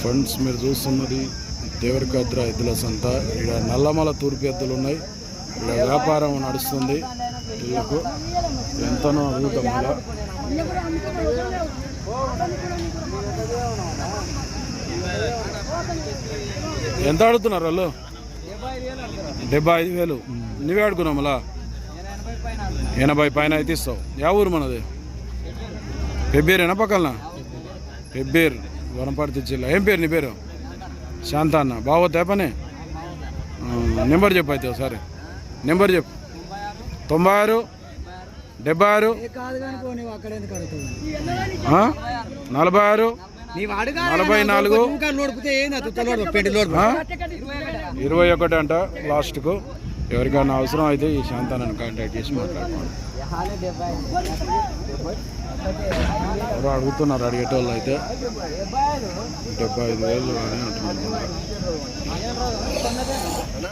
Friends మీరు చూస్తున్నది దేవరకాద్ర ఎద్దుల సంత. ఇక్కడ నల్లమల తూర్పు ఎద్దులు ఉన్నాయి. ఇక్కడ వ్యాపారం నడుస్తుంది వీళ్ళకు ఎంతనో అడుగుతాం ఇలా ఎంత అడుగుతున్నారు వాళ్ళు? డెబ్బై ఐదు వేలు. నువ్వే ఆడుకున్నావు మళ్ళా? ఎనభై పైన అయితే ఇస్తావు. యా ఊరు మనది? పెబ్బేరేనా పక్కన? పెబ్బేరు. వనపర్తి జిల్లా. ఏం పేరు నీ పేరు? శాంత అన్న బాగోతా పని నెంబర్ చెప్పు అయితే ఒకసారి. నెంబర్ చెప్పు. తొంభై ఆరు డెబ్బై ఆరు? నలభై ఆరు నలభై నాలుగు? ఇరవై ఒకటి అంట లాస్ట్కు. ఎవరికైనా అవసరం అయితే ఈ శాంతాన్ని కాంటాక్ట్ చేసి మాట్లాడుకోండి. ఎవరో అడుగుతున్నారు అడిగేటోళ్ళు అయితే. డెబ్బై ఐదు వేలు అని అంటున్నారు.